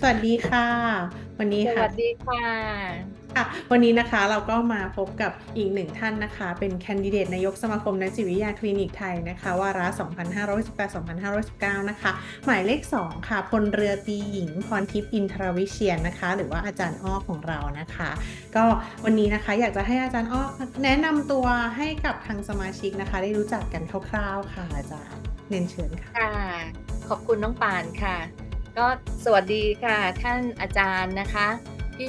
สวัสดีค่ะ วันนี้สค่วัะสดีค่ะค่ะ วันนี้นะคะเราก็มาพบกับอีกหนึ่งท่านนะคะ เป็นแคนดิเดตนายกสมาคมนักจิตวิทยาคลินิกไทยนะคะ วาระ 2518-2519 นะคะ หมายเลข 2 ค่ะพลเรือตรีหญิงพรทิพย์อินทรวิเชียนนะคะ หรือว่าอาจารย์อ้อของเรานะคะ ก็วันนี้นะคะอยากจะให้อาจารย์อ้อแนะนำตัวให้กับทางสมาชิกนะคะ ได้รู้จักกันคร่าวๆค่ะอาจารย์เรียนเชิญค่ะค่ะ ขอบคุณน้องปานค่ะ ก็สวัสดีค่ะ ท่านอาจารย์นะคะ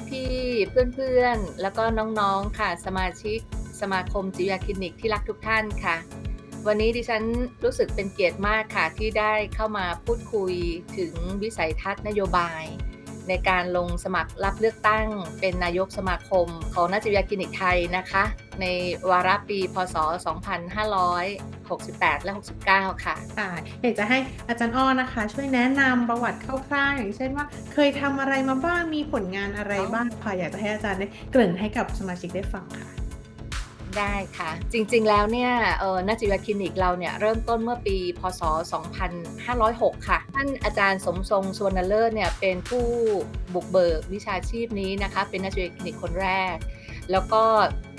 พี่ๆเพื่อนๆ แล้วก็น้องๆค่ะ สมาชิกสมาคมจิตวิทยาคลินิกที่รักทุกท่านค่ะ วันนี้ดิฉันรู้สึกเป็นเกียรติมากค่ะ ที่ได้เข้ามาพูดคุยถึงวิสัยทัศน์นโยบาย ในการลงสมัครรับเลือกตั้ง เป็นนายกสมาคม ของนักจิตวิทยาคลินิกไทยนะคะ ในวาระปี พศ 2568 และ 69 ค่ะค่ะอยากจะให้อาจารย์อ้อนะคะ ช่วยแนะนำประวัติคร่าวๆอย่างเช่นว่า เคยทำอะไรมาบ้างมีผลงานอะไรบ้างค่ะอยากจะให้อาจารย์ได้เกริ่นให้กับสมาชิกได้ฟังค่ะ ได้ค่ะ จริงๆแล้วเนี่ยเออนักจิตวิทยาคลินิกเราเนี่ยเริ่มต้นเมื่อปี พศ 2506 ค่ะ ท่านอาจารย์สมทรงสวนเลิศเนี่ยเป็นผู้บุกเบิกวิชาชีพนี้นะคะ เป็นนักจิตวิทยาคลินิกคนแรก แล้วก็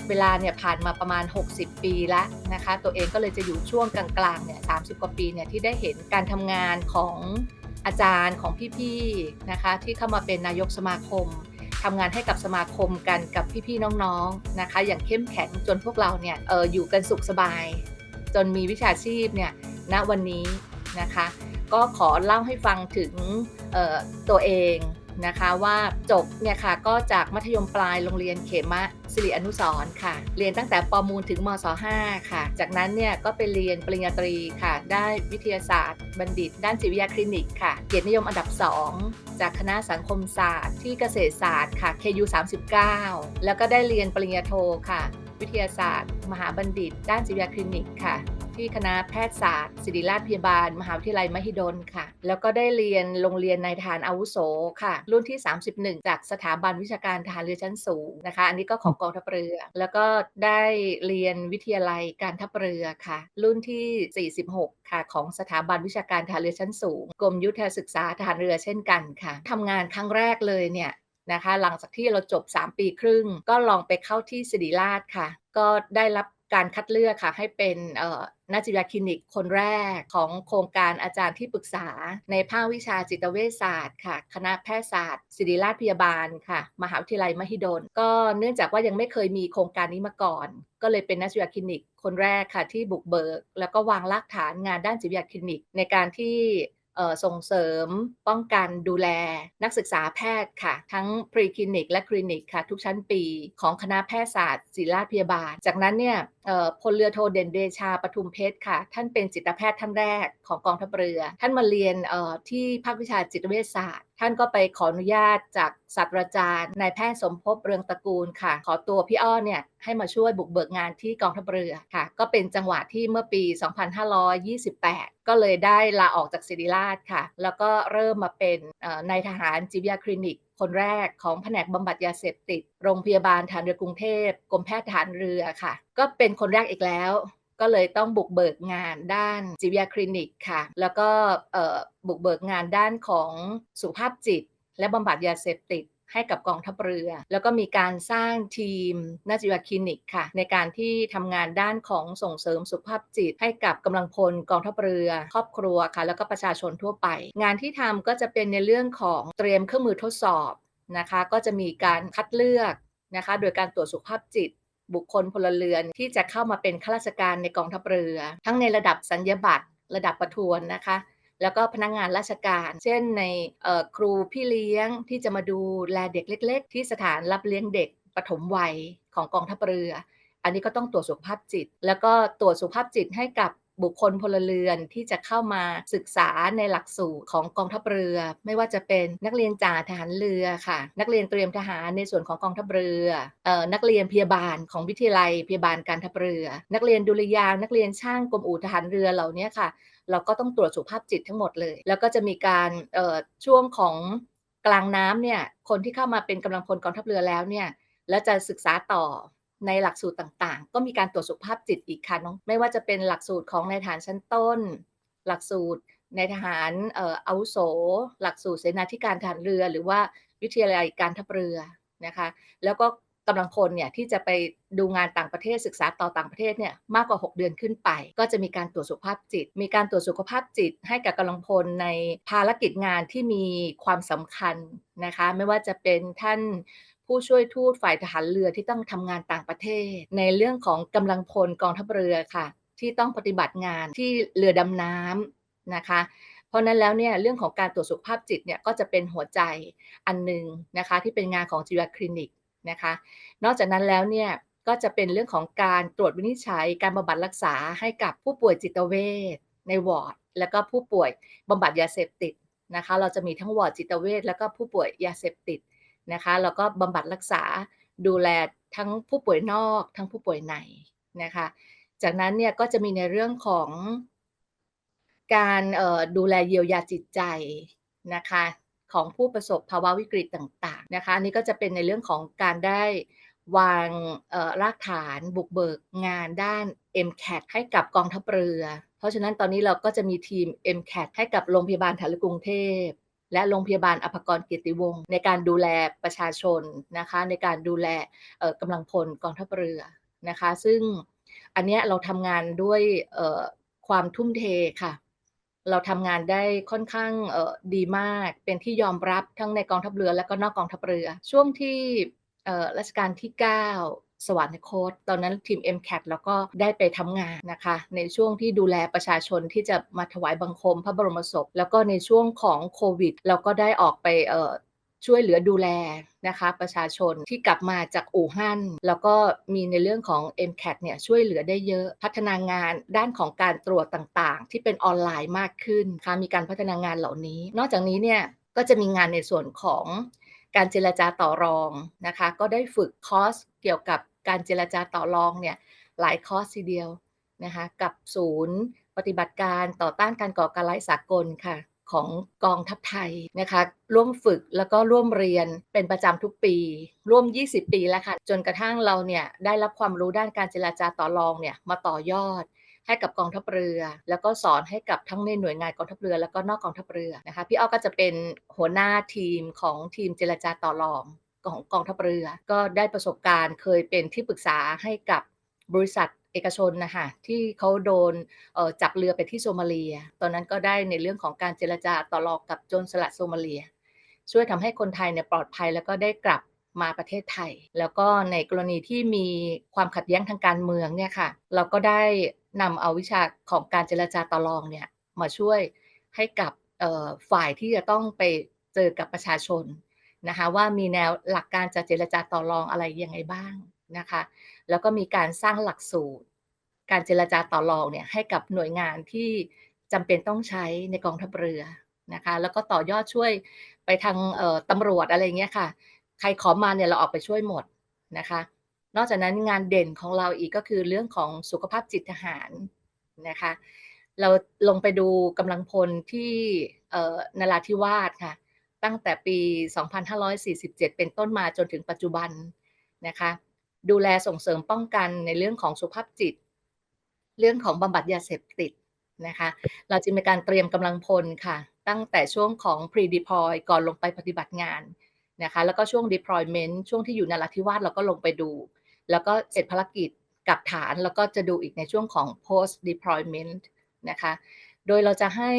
เวลาเนี่ยผ่านมาประมาณ 60 ปีแล้วนะคะ ตัวเองก็เลยจะอยู่ช่วงกลางๆเนี่ย30กว่าปีเนี่ยที่ได้เห็นการทำงานของอาจารย์ของพี่ๆนะคะ ที่เข้ามาเป็นนายกสมาคม ทำงานให้กับสมาคมกันกับพี่ๆน้องๆนะคะ อย่างเข้มแข็งจนพวกเราเนี่ยเอออยู่กันสุขสบาย จนมีวิชาชีพเนี่ยณวันนี้นะคะ ก็ขอเล่าให้ฟังถึงตัวเอง นะคะว่าจบเนี่ยค่ะก็จากมัธยมปลายโรงเรียนเขมะสิริอนุสรณ์ค่ะ เรียนตั้งแต่ปมูลถึงมศ5ค่ะ จากนั้นเนี่ยก็ไปเรียนปริญญาตรีค่ะ ได้วิทยาศาสตร์ บัณฑิต ด้านจิตวิทยาคลินิกค่ะ เกียรตินิยมอันดับ 2 จากคณะสังคมศาสตร์ ที่เกษตรศาสตร์ค่ะ KU 39 แล้วก็ได้เรียนปริญญาโทค่ะ วิทยาศาสตร์ มหาบัณฑิต ด้านจิตวิทยาคลินิกค่ะ ที่คณะแพทยศาสตร์ ศิริราชพยาบาล มหาวิทยาลัยมหิดลค่ะ แล้วก็ได้เรียนโรงเรียนนายทหารอาวุโสค่ะ รุ่นที่ 31 จากสถาบันวิชาการทหารเรือชั้นสูงนะคะ อันนี้ก็ของกองทัพเรือ แล้วก็ได้เรียนวิทยาลัยการทัพเรือค่ะ รุ่นที่ 46 ค่ะ ของสถาบันวิชาการทหารเรือชั้นสูงกรมยุทธศึกษาทหารเรือเช่นกันค่ะทำงานครั้งแรกเลยเนี่ยนะคะหลังจากที่เราจบ 3 ปีครึ่ง ก็ลองไปเข้าที่ศิริราชค่ะ ก็ได้รับการคัดเลือกค่ะให้เป็น นักจิตวิทยาคลินิกคนแรกของโครงการอาจารย์ที่ปรึกษา ในภาควิชาจิตเวชศาสตร์ค่ะ คณะแพทยศาสตร์ ศิริราชพยาบาลค่ะ มหาวิทยาลัยมหิดล ก็เนื่องจากว่ายังไม่เคยมีโครงการนี้มาก่อน ก็เลยเป็นนักจิตวิทยาคลินิกคนแรกค่ะที่บุกเบิก แล้วก็วางรากฐานงานด้านจิตวิทยาคลินิก ในการที่ส่งเสริมป้องกันดูแลนักศึกษาแพทย์ค่ะ ทั้งพรีคลินิกและคลินิกค่ะ ทุกชั้นปีของคณะแพทยศาสตร์ศิริราชพยาบาล จากนั้นเนี่ยพลเรือโทเด่นเดชาปทุมเพชรค่ะ ท่านเป็นจิตแพทย์ท่านแรกของกองทัพเรือ ท่านมาเรียนที่ภาควิชาจิตเวชศาสตร์ ท่านก็ไปขออนุญาตจากศาสตราจารย์นายแพทย์สมภพเรืองตระกูลค่ะ ขอตัวพี่อ้อเนี่ยให้มาช่วยบุกเบิกงานที่กองทัพเรือค่ะ ก็เป็นจังหวะที่เมื่อปี 2528 ก็เลยได้ลาออกจากศิริราชค่ะ แล้วก็เริ่มมาเป็นนายทหารจิตวิทยาคลินิก คนแรกของแผนกบำบัดยาเสพติด โรงพยาบาลฐานเรือกรุงเทพกรมแพทย์ฐานเรือค่ะ ก็เป็นคนแรกอีกแล้ว ก็เลยต้องบุกเบิกงานด้านจิตวิทยาคลินิกค่ะ แล้วก็บุกเบิกงานด้านของสุขภาพจิต และบำบัดยาเสพติด ให้กับกองทัพเรือ แล้วก็มีการสร้างทีมนาจิตวิทยาคลินิกค่ะ ในการที่ทำงานด้านของส่งเสริมสุขภาพจิต ให้กับกำลังพลกองทัพเรือ ครอบครัวค่ะ แล้วก็ประชาชนทั่วไป งานที่ทำก็จะเป็นในเรื่องของเตรียมเครื่องมือทดสอบนะคะ ก็จะมีการคัดเลือกนะคะ โดยการตรวจสุขภาพจิตบุคคลพลเรือนที่จะเข้ามาเป็นข้าราชการในกองทัพเรือ ทั้งในระดับสัญญาบัตรระดับประทวนนะคะ แล้วก็พนักงานราชการ เช่นในครูพี่เลี้ยงที่จะมาดูแลเด็กเล็ก ๆ ที่สถานรับเลี้ยงเด็กปฐมวัยของกองทัพเรือ อันนี้ก็ต้องตรวจสุขภาพจิต แล้วก็ตรวจสุขภาพจิตให้กับบุคคลพลเรือนที่จะเข้ามาศึกษาในหลักสูตรของกองทัพเรือ ไม่ว่าจะเป็นนักเรียนจ่าทหารเรือค่ะ นักเรียนเตรียมทหารในส่วนของกองทัพเรือเอ่อนักเรียนพยาบาลของวิทยาลัยพยาบาลการทัพเรือ นักเรียนดุริยางนักเรียนช่างกรมอู่ทหารเรือเหล่านี้ค่ะ เราก็ต้องตรวจสุขภาพจิตทั้งหมดเลย แล้วก็จะมีการช่วงของกลางน้ำเนี่ยคนที่เข้ามาเป็นกำลังพลกองทัพเรือแล้วเนี่ยแล้วจะศึกษาต่อในหลักสูตรต่างๆ ก็มีการตรวจสุขภาพจิตอีกค่ะน้องไม่ว่าจะเป็นหลักสูตรของในายฐานชั้นต้น หลักสูตรในทหารเอออาวุโส หลักสูตรเสนาธิการทหารเรือ หรือว่าวิทยาลัยการทัพเรือนะคะ แล้วก็ กำลังพลเนี่ยที่จะไปดูงานต่างประเทศศึกษาต่อต่างประเทศเนี่ยมากกว่า 6 เดือนขึ้นไป ก็จะมีการตรวจสุขภาพจิต มีการตรวจสุขภาพจิต ให้กับกำลังพลในภารกิจงานที่มีความสำคัญนะคะ ไม่ว่าจะเป็นท่านผู้ช่วยทูตฝ่ายทหารเรือที่ต้องทำงานต่างประเทศ ในเรื่องของกำลังพลกองทัพเรือค่ะ ที่ต้องปฏิบัติงานที่เรือดำน้ำนะคะเพราะนั้นแล้วเนี่ยเรื่องของการตรวจสุขภาพจิตเนี่ยก็จะเป็นหัวใจอันหนึ่งนะคะที่เป็นงานของจีวคลินิก นะคะ นอกจากนั้นแล้วเนี่ยก็จะเป็นเรื่องของการตรวจวินิจฉัย การบำบัดรักษาให้กับผู้ป่วยจิตเวชในวอร์ด แล้วก็ผู้ป่วยบำบัดยาเสพติดนะคะ เราจะมีทั้งวอร์ดจิตเวชแล้วก็ผู้ป่วยยาเสพติดนะคะแล้วก็บำบัดรักษาดูแลทั้งผู้ป่วยนอก ทั้งผู้ป่วยในนะคะ จากนั้นเนี่ยก็จะมีในเรื่องของการดูแลเยียวยาจิตใจนะคะ ของผู้ประสบภาวะวิกฤตต่างๆนะคะอันนี้ก็จะเป็นในเรื่องของการได้วางรากฐานบุกเบิกงานด้าน MCAT ให้กับกองทัพเรือ เพราะฉะนั้นตอนนี้เราก็จะมีทีม MCAT ให้กับโรงพยาบาลฐานเรือกรุงเทพ และโรงพยาบาลอภกรเกียรติวงศ์ในการดูแลประชาชนนะคะในการดูแลกำลังพลกองทัพเรือนะคะ ซึ่งอันนี้เราทำงานด้วยความทุ่มเทค่ะ เราทำงานได้ค่อนข้างดีมาก เป็นที่ยอมรับทั้งในกองทัพเรือและก็นอกกองทัพเรือ ช่วงที่รัชกาลที่ 9 สวรรคต ตอนนั้นทีม MCAT แล้วก็ได้ไปทำงานนะคะ ในช่วงที่ดูแลประชาชนที่จะมาถวายบังคมพระบรมศพ แล้วก็ในช่วงของโควิด เราก็ได้ออกไป ช่วยเหลือดูแลนะคะประชาชนที่กลับมาจากอู่ฮั่นแล้วก็มีในเรื่องของ MCAT เนี่ยช่วยเหลือได้เยอะพัฒนางานด้านของการตรวจต่างๆ ที่เป็นออนไลน์มากขึ้นค่ะมีการพัฒนางานเหล่านี้ นอกจากนี้เนี่ยก็จะมีงานในส่วนของการเจรจาต่อรองนะคะก็ได้ฝึกคอร์สเกี่ยวกับการเจรจาต่อรองเนี่ยหลายคอร์สทีเดียวนะคะกับศูนย์ปฏิบัติการต่อต้านการก่อการร้ายสากลค่ะ ของกองทัพไทยนะคะร่วมฝึกแล้วก็ร่วมเรียนเป็นประจำทุกปี ร่วม 20 ปีแล้วค่ะ จนกระทั่งเราเนี่ยได้รับความรู้ด้านการเจรจาต่อรองเนี่ยมาต่อยอดให้กับกองทัพเรือ แล้วก็สอนให้กับทั้งในหน่วยงานกองทัพเรือ แล้วก็นอกกองทัพเรือนะคะพี่อ้อก็จะเป็นหัวหน้าทีมของทีมเจรจาต่อรองของกองทัพเรือ ก็ได้ประสบการณ์เคยเป็นที่ปรึกษาให้กับบริษัท เอกชนนะคะที่เขาโดนจับเรือไปที่โซมาเลีย ตอนนั้นก็ได้ในเรื่องของการเจรจาต่อรองกับโจรสลัดโซมาเลีย ช่วยทำให้คนไทยเนี่ยปลอดภัยแล้วก็ได้กลับมาประเทศไทย แล้วก็ในกรณีที่มีความขัดแย้งทางการเมืองเนี่ยค่ะ เราก็ได้นำเอาวิชาของการเจรจาต่อรองเนี่ยมาช่วยให้กับฝ่ายที่จะต้องไปเจอกับประชาชนนะคะว่ามีแนวหลักการจะเจรจาต่อรองอะไรยังไงบ้าง นะคะ แล้วก็มีการสร้างหลักสูตร การเจรจาต่อรองเนี่ยให้กับหน่วยงานที่จำเป็นต้องใช้ในกองทัพเรือนะคะ แล้วก็ต่อยอดช่วยไปทางตำรวจอะไรเงี้ยค่ะ ใครขอมาเนี่ยเราออกไปช่วยหมดนะคะ นอกจากนั้นงานเด่นของเราอีกก็คือเรื่องของสุขภาพจิตทหารนะคะ เราลงไปดูกำลังพลที่นราธิวาสค่ะตั้งแต่ปี 2547 เป็นต้นมาจนถึงปัจจุบันนะคะ ดูแลส่งเสริมป้องกันในเรื่องของสุขภาพจิต เรื่องของบำบัดยาเสพติดนะคะ เราจะมีการเตรียมกำลังพลค่ะ ตั้งแต่ช่วงของ pre deploy ก่อนลงไปปฏิบัติงานนะคะ แล้วก็ช่วง deployment ช่วงที่อยู่นราธิวาสเราก็ลงไปดู แล้วก็เสร็จภารกิจกับฐานแล้วก็จะดูอีกในช่วงของ post deployment นะคะ โดยเราจะให้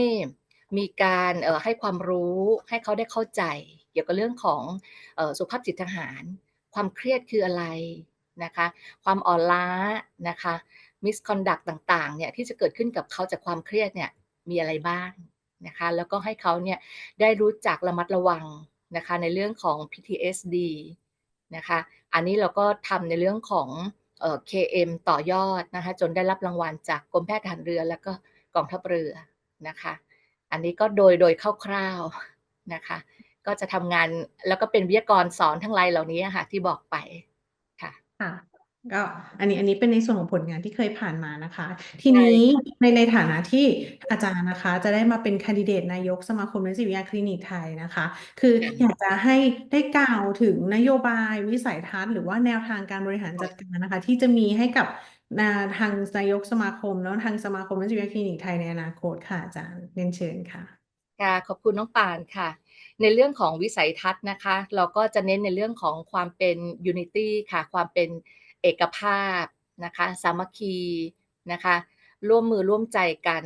มีการให้ความรู้ให้เขาได้เข้าใจ เกี่ยวกับเรื่องของสุขภาพจิตทหาร ความเครียดคืออะไร นะคะ ความอ่อนล้านะคะมิสคอนดักต่างๆเนี่ยที่จะเกิดขึ้นกับเขาจากความเครียดเนี่ยมีอะไรบ้างนะคะแล้วก็ให้เขาเนี่ยได้รู้จักระมัดระวังนะคะในเรื่องของ PTSD นะคะอันนี้เราก็ทำในเรื่องของเอ่อ KM ต่อยอดนะคะจนได้รับรางวัลจากกรมแพทย์ทหารเรือ แล้วก็กองทัพเรือนะคะอันนี้ก็โดยโดยคร่าวๆนะคะก็จะทำงานแล้วก็เป็นวิทยากรสอนทั้งหลายเหล่านี้ค่ะที่บอกไป ค่ะ ก็อันนี้อันนี้เป็นในส่วนของผลงานที่เคยผ่านมานะคะ ทีนี้ในในฐานะที่อาจารย์นะคะ จะได้มาเป็นแคนดิเดตนายกสมาคมนักจิตวิทยาคลินิกไทยนะคะ คืออยากจะให้ได้กล่าวถึงนโยบายวิสัยทัศน์หรือว่าแนวทางการบริหารจัดการนะคะ ที่จะมีให้กับนาทางนายกสมาคมเนาะทางสมาคมนักจิตวิทยาคลินิกไทยในอนาคตค่ะอาจารย์เรียนเชิญค่ะ ค่ะขอบคุณน้องป่านค่ะ ในเรื่องของวิสัยทัศน์นะคะ เราก็จะเน้นในเรื่องของความเป็น unity ค่ะ ความเป็นเอกภาพนะคะ สามัคคีนะคะ ร่วมมือร่วมใจกัน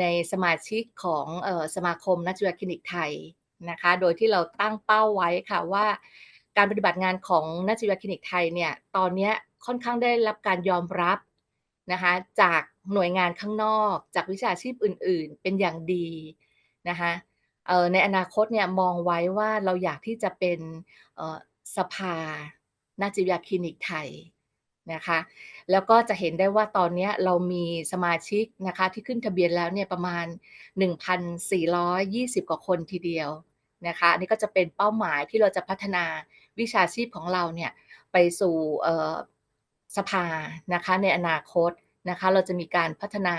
ในสมาชิกของออสมาคมนักจิตวิทยาคลินิกไทยนะคะ โดยที่เราตั้งเป้าไว้ค่ะว่าการปฏิบัติงานของนักจิตวิทยาคลินิกไทยเนี่ย ตอนนี้ค่อนข้างได้รับการยอมรับนะคะจากหน่วยงานข้างนอก จากวิชาชีพอื่น ๆ เป็นอย่างดี นะคะในอนาคตเนี่ยมองไว้ว่าเราอยากที่จะเป็นสภานักจิตวิทยาคลินิกไทยนะคะแล้วก็จะเห็นได้ว่าตอนนี้เรามีสมาชิกนะคะที่ขึ้นทะเบียนแล้วเนี่ยประมาณ 1,420 กว่าคนทีเดียวนะคะอันนี้ก็จะเป็นเป้าหมายที่เราจะพัฒนาวิชาชีพของเราเนี่ยไปสู่สภานะคะในอนาคตนะคะเราจะมีการพัฒนา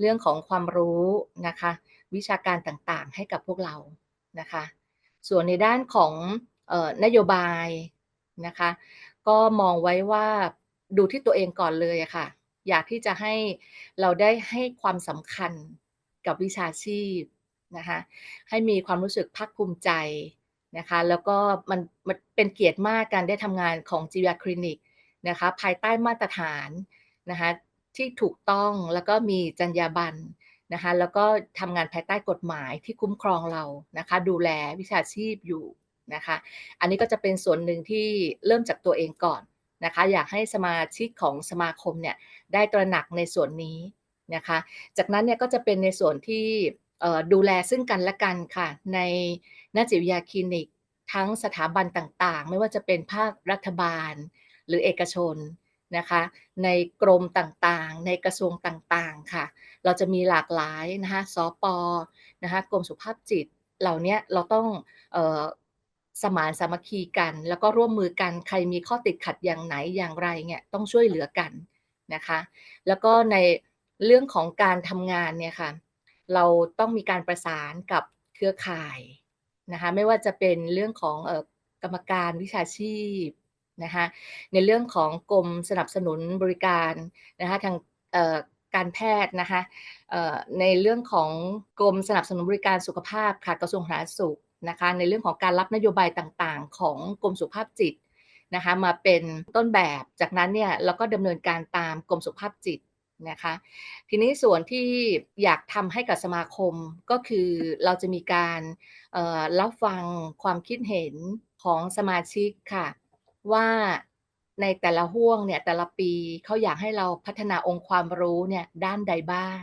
เรื่องของความรู้นะคะ วิชาการต่างๆ ให้กับพวกเรานะคะ ส่วนในด้านของออนโยบายนะคะ ก็มองไว้ว่าดูที่ตัวเองก่อนเลยะค่ะ อยากที่จะให้เราได้ให้ความสำคัญกับวิชาชีพนะคะ ให้มีความรู้สึกภาคภูมิใจนะคะ แล้วก็มันมันเป็นเกียรติมากการได้ทำงานของจีวาคลินิกนะคะ ภายใต้มาตรฐานนะคะที่ถูกต้องแล้วก็มีจรรยาบรรณ นะคะแล้วก็ทำงานภายใต้กฎหมายที่คุ้มครองเรานะคะ ดูแลวิชาชีพอยู่นะคะ อันนี้ก็จะเป็นส่วนหนึ่งที่เริ่มจากตัวเองก่อนนะคะ อยากให้สมาชิกของสมาคมเนี่ยได้ตระหนักในส่วนนี้นะคะ จากนั้นเนี่ยก็จะเป็นในส่วนที่ดูแลซึ่งกันและกันค่ะ ในนักจิตวิทยาคลินิกทั้งสถาบันต่างๆ ไม่ว่าจะเป็นภาครัฐบาลหรือเอกชน นะคะ ในกรมต่างๆ ในกระทรวงต่างๆค่ะ เราจะมีหลากหลายนะคะสปนะคะกรมสุขภาพจิตเหล่านี้เราต้องออสมานสามัคคีกัน แล้วก็ร่วมมือกันใครมีข้อติดขัดอย่างไหนอย่างไรเนี่ยต้องช่วยเหลือกันนะคะ แล้วก็ในเรื่องของการทำงานเนี่ยค่ะเราต้องมีการประสานกับเครือข่ายนะคะไม่ว่าจะเป็นเรื่องของออกรรมการวิชาชีพ นะคะในเรื่องของกรมสนับสนุนบริการนะคะทางการแพทย์นะคะในเรื่องของกรมสนับสนุนบริการสุขภาพค่ะกระทรวงสาธารณสุขนะคะในเรื่องของการรับนโยบายต่างๆ ของกรมสุขภาพจิตนะคะมาเป็นต้นแบบจากนั้นเนี่ยเราก็ดำเนินการตามกรมสุขภาพจิตนะคะทีนี้ส่วนที่อยากทำให้กับสมาคมก็คือเราจะมีการรับฟังความคิดเห็นของสมาชิกค่ะ ว่าในแต่ละห่วงเนี่ยแต่ละปีเขาอยากให้เราพัฒนาองค์ความรู้เนี่ยด้านใดบ้าง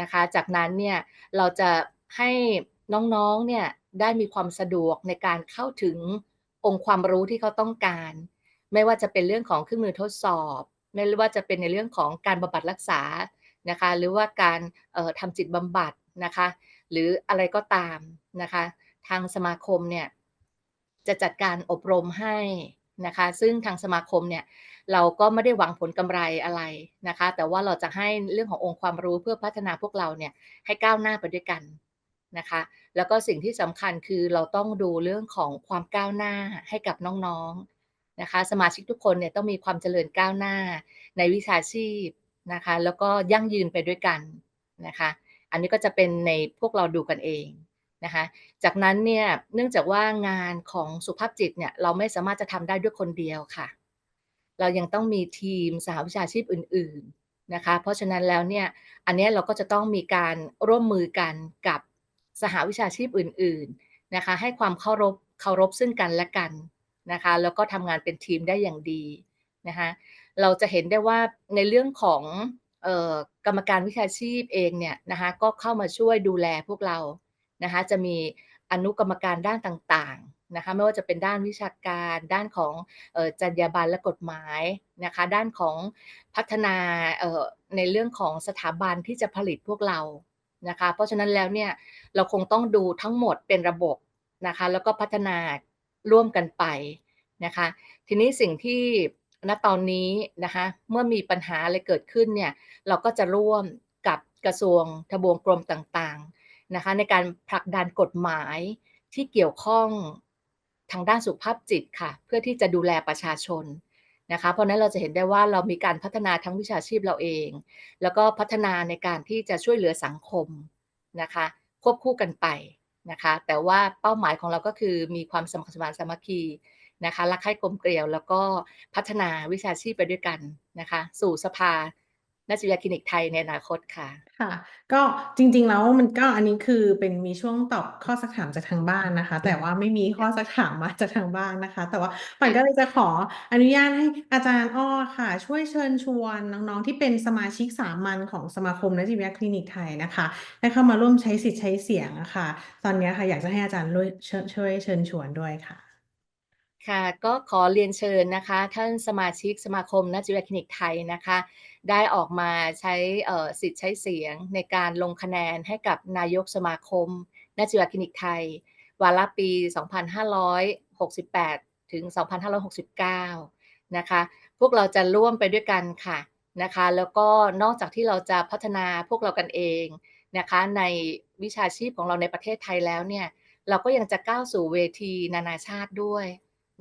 นะคะ จากนั้นเนี่ยเราจะให้น้องๆเนี่ยได้มีความสะดวกในการเข้าถึงองค์ความรู้ที่เขาต้องการ ไม่ว่าจะเป็นเรื่องของเครื่องมือทดสอบ ไม่ว่าจะเป็นในเรื่องของการบำบัดรักษานะคะ หรือว่าการทำจิตบำบัดนะคะ หรืออะไรก็ตามนะคะ ทางสมาคมเนี่ยจะจัดการอบรมให้ นะคะ ซึ่งทางสมาคมเนี่ยเราก็ไม่ได้หวังผลกำไรอะไรนะคะ แต่ว่าเราจะให้เรื่องขององค์ความรู้เพื่อพัฒนาพวกเราเนี่ยให้ก้าวหน้าไปด้วยกันนะคะ แล้วก็สิ่งที่สำคัญคือเราต้องดูเรื่องของความก้าวหน้าให้กับน้องๆนะคะ สมาชิกทุกคนเนี่ยต้องมีความเจริญก้าวหน้าในวิชาชีพนะคะ แล้วก็ยั่งยืนไปด้วยกันนะคะ อันนี้ก็จะเป็นในพวกเราดูกันเอง นะคะ จากนั้นเนี่ยเนื่องจากว่างานของสุภาพจิตเนี่ยเราไม่สามารถจะทำได้ด้วยคนเดียวค่ะ เรายังต้องมีทีมสหวิชาชีพอื่น ๆนะคะ เพราะฉะนั้นแล้วเนี่ยอันนี้เราก็จะต้องมีการร่วมมือกันกับสหวิชาชีพอื่น ๆนะคะ ให้ความเคารพเคารพซึ่งกันและกันนะคะแล้วก็ทำงานเป็นทีมได้อย่างดีนะคะเราจะเห็นได้ว่าในเรื่องของกรรมการวิชาชีพเองเนี่ยนะคะก็เข้ามาช่วยดูแลพวกเรา นะคะจะมีอนุกรรมการด้านต่างๆนะคะไม่ว่าจะเป็นด้านวิชาการด้านของจรรยาบรรณและกฎหมายนะคะด้านของพัฒนาในเรื่องของสถาบันที่จะผลิตพวกเรานะคะเพราะฉะนั้นแล้วเนี่ยเราคงต้องดูทั้งหมดเป็นระบบนะคะแล้วก็พัฒนาร่วมกันไปนะคะทีนี้สิ่งที่ณตอนนี้นะคะเมื่อมีปัญหาอะไรเกิดขึ้นเนี่ยเราก็จะร่วมกับกระทรวงทบวงกรมต่างๆ นะคะในการผลักดันกฎหมายที่เกี่ยวข้องทางด้านสุขภาพจิตค่ะ เพื่อที่จะดูแลประชาชนนะคะ เพราะนั้นเราจะเห็นได้ว่าเรามีการพัฒนาทั้งวิชาชีพเราเอง แล้วก็พัฒนาในการที่จะช่วยเหลือสังคมนะคะ ควบคู่กันไปนะคะ แต่ว่าเป้าหมายของเราก็คือมีความสมัครสมานสามัคคีนะคะรักใคร่กลมเกลียว แล้วก็พัฒนาวิชาชีพไปด้วยกันนะคะ สู่สภา นาจิวิทยาคลินิกไทยในอนาคตค่ะ ค่ะ ก็จริงๆแล้วมันก็อันนี้คือเป็นมีช่วงตอบข้อซักถามจากทางบ้านนะคะ แต่ว่าไม่มีข้อซักถามมาจากทางบ้านนะคะ แต่ว่าปั่นก็เลยจะขออนุญาตให้อาจารย์อ้อค่ะ ช่วยเชิญชวนน้องๆที่เป็นสมาชิกสามัญของสมาคมนักจิตวิทยาคลินิกไทยนะคะได้เข้ามาร่วมใช้สิทธิ์ใช้เสียงอะค่ะตอนนี้ค่ะอยากจะให้อาจารย์ช่วยช่วยเชิญชวนด้วยค่ะค่ะก็ขอเรียนเชิญนะคะ ท่านสมาชิกสมาคมนักจิตวิทยาคลินิกไทยนะคะ ได้ออกมาใช้สิทธิ์ใช้เสียงในการลงคะแนนให้กับนายกสมาคมนักจิตวิทยาคลินิกไทย วาระปี 2568 ถึง 2569 นะคะ พวกเราจะร่วมไปด้วยกันค่ะนะคะ แล้วก็นอกจากที่เราจะพัฒนาพวกเรากันเองนะคะ ในวิชาชีพของเราในประเทศไทยแล้วเนี่ย เราก็ยังจะก้าวสู่เวทีนานาชาติด้วย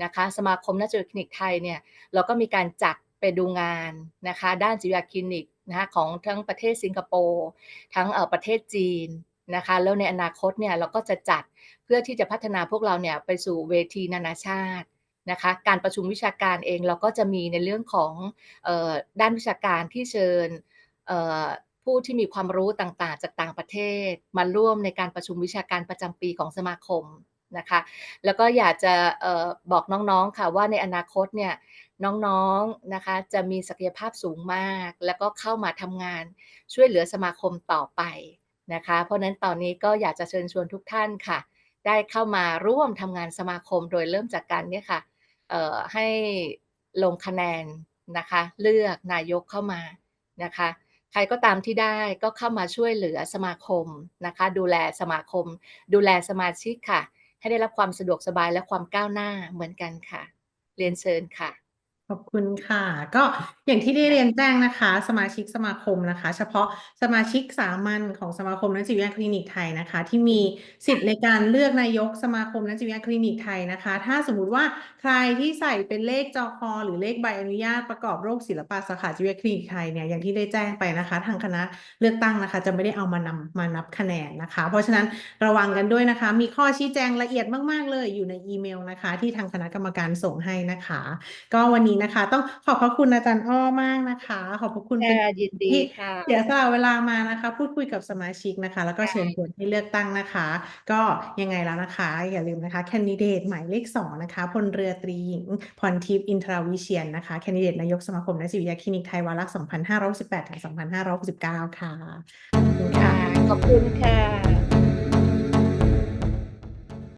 นะคะ สมาคมนักจิตวิทยาคลินิกไทยเนี่ย เราก็มีการจัด ไปดูงานนะคะ ด้านจิตวิทยาคลินิกนะคะของทั้งประเทศสิงคโปร์ทั้งประเทศจีนนะคะแล้วในอนาคตเนี่ยเราก็จะจัดเพื่อที่จะพัฒนาพวกเราเนี่ยไปสู่เวทีนานาชาตินะคะการประชุมวิชาการเองเราก็จะมีในเรื่องของออด้านวิชาการที่เชิญผู้ที่มีความรู้ต่างๆ จากต่างประเทศ มาร่วมในการประชุมวิชาการประจำปีของสมาคมนะคะแล้วก็อยากจะออบอกน้องๆค่ะว่าในอนาคตเนี่ย น้องๆนะคะ จะมีศักยภาพสูงมาก แล้วก็เข้ามาทำงานช่วยเหลือสมาคมต่อไปนะคะ เพราะนั้นตอนนี้ก็อยากจะเชิญชวนทุกท่านค่ะ ได้เข้ามาร่วมทำงานสมาคมโดยเริ่มจากการเนี่ยค่ะให้ลงคะแนนนะคะ เลือกนายกเข้ามานะคะ ใครก็ตามที่ได้ก็เข้ามาช่วยเหลือสมาคมนะคะ ดูแลสมาคม ดูแลสมาชิกค่ะ ให้ได้รับความสะดวกสบายและความก้าวหน้าเหมือนกันค่ะ เรียนเชิญค่ะ ขอบคุณค่ะ ก็อย่างที่ได้เรียนแจ้งนะคะ สมาชิกสมาคมนะคะ เฉพาะสมาชิกสามัญของสมาคมนักจิตวิทยาคลินิกไทยนะคะ ที่มีสิทธิ์ในการเลือกนายกสมาคมนักจิตวิทยาคลินิกไทยนะคะ ถ้าสมมุติว่าใครที่ใส่เป็นเลขจอคอหรือเลขใบอนุญาตประกอบโรคศิลปะสาขาจิตวิทยาคลินิกไทยเนี่ยอย่างที่ได้แจ้งไปนะคะ ทางคณะเลือกตั้งนะคะ จะไม่ได้เอามานำมานับคะแนนนะคะ เพราะฉะนั้นระวังกันด้วยนะคะ มีข้อชี้แจงละเอียดมาก ๆ เลยอยู่ในอีเมลนะคะ ที่ทางคณะกรรมการส่งให้นะคะ ก็วันนี้นะคะ ต้องขอบพระคุณอาจารย์อ้อมากนะคะ ขอบพระคุณเป็นค่ะยินดีที่ค่ะเสียสละเวลามานะคะ พูดคุยกับสมาชิกนะคะ แล้วก็เชิญชวนให้เลือกตั้งนะคะ ก็ยังไงแล้วนะคะ อย่าลืมนะคะแคนดิเดตหมายเลขสองนะคะพลเรือตรีหญิงพรทิพย์อินทราวิเชียนนะคะแคนดิเดตนายกสมาคมนักจิตวิทยาคลินิกไทยวาระ2518ถึง2569 ค่ะขอบคุณค่ะ ขอบคุณค่ะ